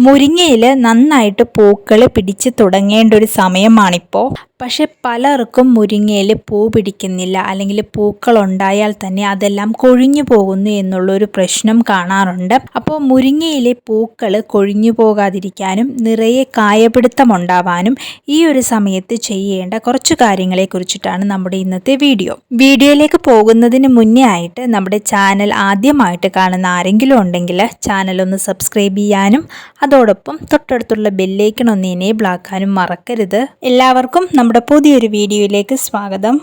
മുരിങ്ങയിൽ നന്നായിട്ട് പൂക്കൾ പിടിച്ച് തുടങ്ങേണ്ട ഒരു സമയമാണിപ്പോൾ പക്ഷെ പലർക്കും മുരിങ്ങയിൽ പൂ പിടിക്കുന്നില്ല. അല്ലെങ്കിൽ പൂക്കൾ ഉണ്ടായാൽ തന്നെ അതെല്ലാം കൊഴിഞ്ഞു പോകുന്നു എന്നുള്ളൊരു പ്രശ്നം കാണാറുണ്ട്. അപ്പോൾ മുരിങ്ങയിലെ പൂക്കൾ കൊഴിഞ്ഞു പോകാതിരിക്കാനും നിറയെ കായപിടുത്തം ഉണ്ടാവാനും ഈ ഒരു സമയത്ത് ചെയ്യേണ്ട കുറച്ച് കാര്യങ്ങളെ കുറിച്ചിട്ടാണ് നമ്മുടെ ഇന്നത്തെ വീഡിയോ. വീഡിയോയിലേക്ക് പോകുന്നതിന് മുന്നേ ആയിട്ട് നമ്മുടെ ചാനൽ ആദ്യമായിട്ട് കാണുന്ന ആരെങ്കിലും ഉണ്ടെങ്കിൽ ചാനൽ ഒന്ന് സബ്സ്ക്രൈബ് ചെയ്യാനും അതോടൊപ്പം തൊട്ടടുത്തുള്ള ബെല്ലേക്കൺ ഒന്ന് എനേബിൾ ആക്കാനും മറക്കരുത്. എല്ലാവർക്കും നമ്മുടെ പുതിയൊരു വീഡിയോയിലേക്ക് സ്വാഗതം.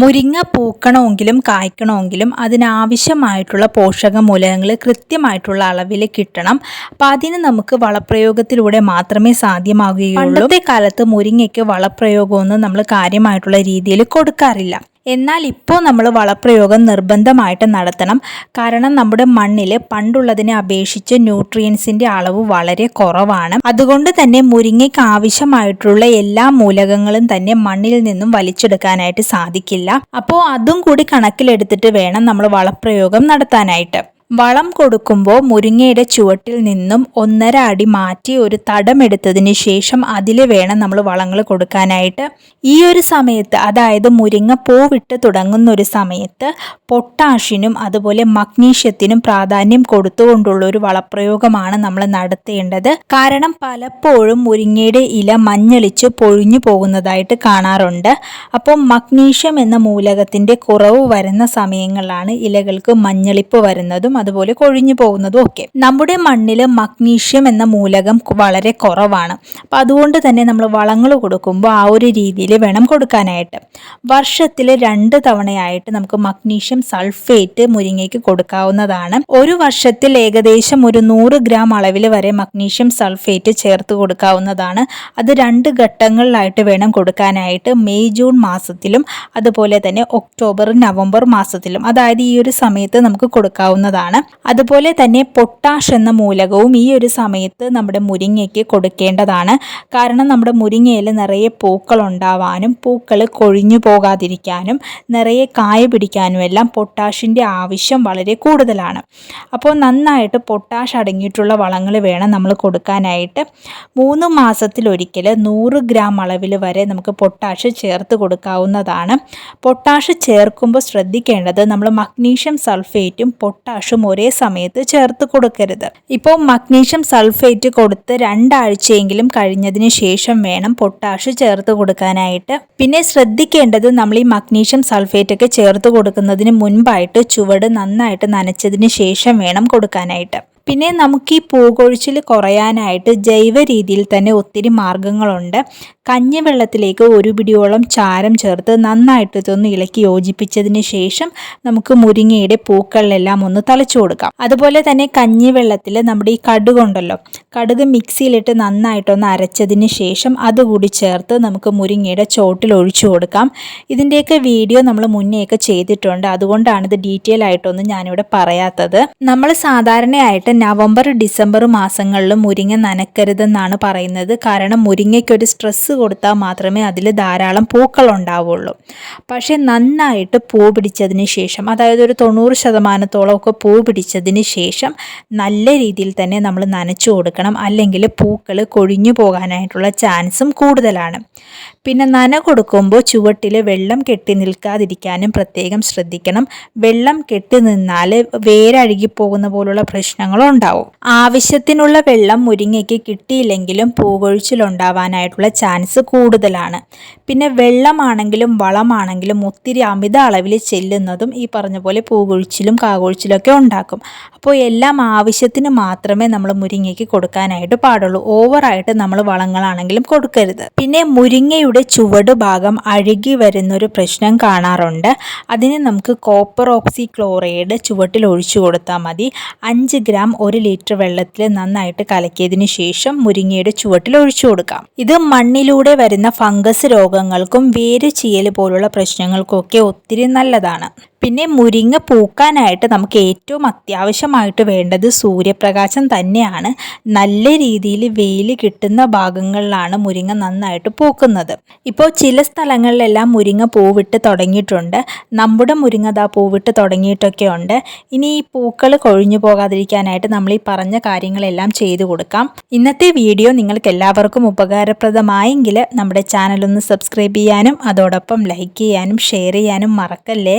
മുരിങ്ങ പൂക്കണമെങ്കിലും കായ്ക്കണമെങ്കിലും അതിനാവശ്യമായിട്ടുള്ള പോഷക മൂലകങ്ങൾ കൃത്യമായിട്ടുള്ള അളവിൽ കിട്ടണം. അപ്പം അതിന് നമുക്ക് വളപ്രയോഗത്തിലൂടെ മാത്രമേ സാധ്യമാകുകയുള്ളൂ. പണ്ടത്തെ കാലത്ത് മുരിങ്ങയ്ക്ക് വളപ്രയോഗമൊന്നും നമ്മൾ കാര്യമായിട്ടുള്ള രീതിയിൽ കൊടുക്കാറില്ല. എന്നാൽ ഇപ്പോൾ നമ്മൾ വളപ്രയോഗം നിർബന്ധമായിട്ട് നടത്തണം. കാരണം നമ്മുടെ മണ്ണിൽ പണ്ടുള്ളതിനെ അപേക്ഷിച്ച് ന്യൂട്രിയൻസിന്റെ അളവ് വളരെ കുറവാണ്. അതുകൊണ്ട് തന്നെ മുരിങ്ങയ്ക്ക് ആവശ്യമായിട്ടുള്ള എല്ലാ മൂലകങ്ങളും തന്നെ മണ്ണിൽ നിന്നും വലിച്ചെടുക്കാനായിട്ട് സാധിക്കില്ല. അപ്പോൾ അതും കൂടി കണക്കിലെടുത്തിട്ട് വേണം നമ്മൾ വളപ്രയോഗം നടത്താനായിട്ട്. വളം കൊടുക്കുമ്പോൾ മുരിങ്ങയുടെ ചുവട്ടിൽ നിന്നും ഒന്നര അടി മാറ്റി ഒരു തടമെടുത്തതിന് ശേഷം അതിൽ വേണം നമ്മൾ വളങ്ങൾ കൊടുക്കാനായിട്ട്. ഈ ഒരു സമയത്ത് അതായത് മുരിങ്ങ പൂവിട്ട് തുടങ്ങുന്ന ഒരു സമയത്ത് പൊട്ടാഷിനും അതുപോലെ മഗ്നീഷ്യത്തിനും പ്രാധാന്യം കൊടുത്തുകൊണ്ടുള്ള ഒരു വളപ്രയോഗമാണ് നമ്മൾ നടത്തേണ്ടത്. കാരണം പലപ്പോഴും മുരിങ്ങയുടെ ഇല മഞ്ഞളിച്ച് പൊഴിഞ്ഞു പോകുന്നതായിട്ട് കാണാറുണ്ട്. അപ്പോൾ മഗ്നീഷ്യം എന്ന മൂലകത്തിന്റെ കുറവ് വരുന്ന സമയങ്ങളിലാണ് ഇലകൾക്ക് മഞ്ഞളിപ്പ് വരുന്നതും അതുപോലെ കൊഴിഞ്ഞു പോകുന്നതും ഒക്കെ. നമ്മുടെ മണ്ണിൽ മഗ്നീഷ്യം എന്ന മൂലകം വളരെ കുറവാണ്. അപ്പം അതുകൊണ്ട് തന്നെ നമ്മൾ വളങ്ങൾ കൊടുക്കുമ്പോൾ ആ ഒരു രീതിയിൽ വേണം കൊടുക്കാനായിട്ട്. വർഷത്തിൽ രണ്ട് തവണയായിട്ട് നമുക്ക് മഗ്നീഷ്യം സൾഫേറ്റ് മുരിങ്ങയ്ക്ക് കൊടുക്കാവുന്നതാണ്. ഒരു വർഷത്തിൽ ഏകദേശം ഒരു നൂറ് ഗ്രാം അളവിൽ വരെ മഗ്നീഷ്യം സൾഫേറ്റ് ചേർത്ത് കൊടുക്കാവുന്നതാണ്. അത് രണ്ട് ഘട്ടങ്ങളിലായിട്ട് വേണം കൊടുക്കാനായിട്ട്. മെയ് ജൂൺ മാസത്തിലും അതുപോലെ തന്നെ ഒക്ടോബർ നവംബർ മാസത്തിലും. അതായത് ഈ ഒരു സമയത്ത് നമുക്ക് കൊടുക്കാവുന്നതാണ്. അതുപോലെ തന്നെ പൊട്ടാഷ് എന്ന മൂലകവും ഈ ഒരു സമയത്ത് നമ്മുടെ മുരിങ്ങയ്ക്ക് കൊടുക്കേണ്ടതാണ്. കാരണം നമ്മുടെ മുരിങ്ങയിൽ നിറയെ പൂക്കൾ ഉണ്ടാവാനും പൂക്കൾ കൊഴിഞ്ഞു പോകാതിരിക്കാനും നിറയെ കായ പിടിക്കാനും എല്ലാം പൊട്ടാഷിന്റെ ആവശ്യം വളരെ കൂടുതലാണ്. അപ്പോൾ നന്നായിട്ട് പൊട്ടാഷ് അടങ്ങിയിട്ടുള്ള വളങ്ങൾ വേണം നമ്മൾ കൊടുക്കാനായിട്ട്. മൂന്ന് മാസത്തിലൊരിക്കൽ നൂറ് ഗ്രാം അളവിൽ വരെ നമുക്ക് പൊട്ടാഷ് ചേർത്ത് കൊടുക്കാവുന്നതാണ്. പൊട്ടാഷ് ചേർക്കുമ്പോൾ ശ്രദ്ധിക്കേണ്ടത് നമ്മൾ മഗ്നീഷ്യം സൾഫേറ്റും പൊട്ടാഷും ഒരേ സമയത്ത് ചേർത്ത് കൊടുക്കരുത്. ഇപ്പോൾ മഗ്നീഷ്യം സൾഫേറ്റ് കൊടുത്ത് രണ്ടാഴ്ചയെങ്കിലും കഴിഞ്ഞതിന് ശേഷം വേണം പൊട്ടാഷ് ചേർത്ത് കൊടുക്കാനായിട്ട്. പിന്നെ ശ്രദ്ധിക്കേണ്ടത് നമ്മൾ ഈ മഗ്നീഷ്യം സൾഫേറ്റ് ഒക്കെ ചേർത്ത് കൊടുക്കുന്നതിന് മുൻപായിട്ട് ചുവട് നന്നായിട്ട് നനച്ചതിന് ശേഷം വേണം കൊടുക്കാനായിട്ട്. പിന്നെ നമുക്ക് ഈ പൂകൊഴിച്ചിൽ കുറയാനായിട്ട് ജൈവ രീതിയിൽ തന്നെ ഒത്തിരി മാർഗങ്ങളുണ്ട്. കഞ്ഞിവെള്ളത്തിലേക്ക് ഒരു പിടിയോളം ചാരം ചേർത്ത് നന്നായിട്ട് ഇതൊന്ന് ഇളക്കി യോജിപ്പിച്ചതിന് ശേഷം നമുക്ക് മുരിങ്ങയുടെ പൂക്കളിലെല്ലാം ഒന്ന് തളിച്ചു കൊടുക്കാം. അതുപോലെ തന്നെ കഞ്ഞിവെള്ളത്തിൽ നമ്മുടെ ഈ കടുകുണ്ടല്ലോ കടുക് മിക്സിയിലിട്ട് നന്നായിട്ടൊന്ന് അരച്ചതിന് ശേഷം അതുകൂടി ചേർത്ത് നമുക്ക് മുരിങ്ങയുടെ ചോട്ടിൽ ഒഴിച്ചു കൊടുക്കാം. ഇതിന്റെയൊക്കെ വീഡിയോ നമ്മൾ മുന്നേയൊക്കെ ചെയ്തിട്ടുണ്ട്. അതുകൊണ്ടാണ് ഇത് ഡീറ്റെയിൽ ആയിട്ടൊന്നും ഞാനിവിടെ പറയാത്തത്. നമ്മൾ സാധാരണയായിട്ട് നവംബർ ഡിസംബർ മാസങ്ങളിൽ മുരിങ്ങ നനക്കരുതെന്നാണ് പറയുന്നത്. കാരണം മുരിങ്ങയ്ക്കൊരു സ്ട്രെസ്സ് കൊടുത്താൽ മാത്രമേ അതിൽ ധാരാളം പൂക്കൾ ഉണ്ടാവുള്ളൂ. പക്ഷേ നന്നായിട്ട് പൂ പിടിച്ചതിന് ശേഷം അതായത് ഒരു തൊണ്ണൂറ് ശതമാനത്തോളം ഒക്കെ പൂ പിടിച്ചതിന് ശേഷം നല്ല രീതിയിൽ തന്നെ നമ്മൾ നനച്ചു കൊടുക്കണം. അല്ലെങ്കിൽ പൂക്കൾ കൊഴിഞ്ഞു പോകാനായിട്ടുള്ള ചാൻസും കൂടുതലാണ്. പിന്നെ നന കൊടുക്കുമ്പോൾ ചുവട്ടിൽ വെള്ളം കെട്ടി നിൽക്കാതിരിക്കാനും പ്രത്യേകം ശ്രദ്ധിക്കണം. വെള്ളം കെട്ടി നിന്നാൽ വേരഴുകിപ്പോകുന്ന പോലുള്ള പ്രശ്നങ്ങളും ഉണ്ടാവും ആവശ്യത്തിനുള്ള വെള്ളം മുരിങ്ങയ്ക്ക് കിട്ടിയില്ലെങ്കിലും പൂകൊഴിച്ചിലുണ്ടാവാനായിട്ടുള്ള ചാൻസ് കൂടുതലാണ്. പിന്നെ വെള്ളമാണെങ്കിലും വളമാണെങ്കിലും ഒത്തിരി അമിത അളവിൽ ചെല്ലുന്നതും ഈ പറഞ്ഞ പോലെ പൂകൊഴിച്ചിലും കാകൊഴിച്ചിലും ഒക്കെ ഉണ്ടാക്കും. അപ്പോൾ എല്ലാം ആവശ്യത്തിന് മാത്രമേ നമ്മൾ മുരിങ്ങയ്ക്ക് കൊടുക്കാനായിട്ട് പാടുള്ളൂ. ഓവറായിട്ട് നമ്മൾ വളങ്ങളാണെങ്കിലും കൊടുക്കരുത്. പിന്നെ മുരിങ്ങയുടെ ചുവട് ഭാഗം അഴുകി വരുന്നൊരു പ്രശ്നം കാണാറുണ്ട്. അതിന് നമുക്ക് കോപ്പർ ഓക്സി ക്ലോറൈഡ് ചുവട്ടിൽ ഒഴിച്ചു കൊടുത്താൽ മതി. അഞ്ച് ഗ്രാം ഒരു ലിറ്റർ വെള്ളത്തിൽ നന്നായിട്ട് കലക്കിയതിന് ശേഷം മുരിങ്ങയുടെ ചുവട്ടിൽ ഒഴിച്ചു കൊടുക്കാം. ഇത് മണ്ണിലൂടെ വരുന്ന ഫംഗസ് രോഗങ്ങൾക്കും വേര് ചീയൽ പോലുള്ള പ്രശ്നങ്ങൾക്കൊക്കെ ഒത്തിരി നല്ലതാണ്. പിന്നെ മുരിങ്ങ പൂക്കാനായിട്ട് നമുക്ക് ഏറ്റവും അത്യാവശ്യമായിട്ട് വേണ്ടത് സൂര്യപ്രകാശം തന്നെയാണ്. നല്ല രീതിയിൽ വെയിൽ കിട്ടുന്ന ഭാഗങ്ങളിലാണ് മുരിങ്ങ നന്നായിട്ട് പൂക്കുന്നത്. ഇപ്പോൾ ചില സ്ഥലങ്ങളിലെല്ലാം മുരിങ്ങ പൂവിട്ട് തുടങ്ങിയിട്ടുണ്ട്. നമ്മുടെ മുരിങ്ങ പൂവിട്ട് തുടങ്ങിയിട്ടൊക്കെ ഉണ്ട്. ഇനി ഈ പൂക്കൾ കൊഴിഞ്ഞു പോകാതിരിക്കാനായിട്ട് നമ്മൾ ഈ പറഞ്ഞ കാര്യങ്ങളെല്ലാം ചെയ്തു കൊടുക്കാം. ഇന്നത്തെ വീഡിയോ നിങ്ങൾക്ക് എല്ലാവർക്കും ഉപകാരപ്രദമായെങ്കിൽ നമ്മുടെ ചാനലൊന്ന് സബ്സ്ക്രൈബ് ചെയ്യാനും അതോടൊപ്പം ലൈക്ക് ചെയ്യാനും ഷെയർ ചെയ്യാനും മറക്കല്ലേ?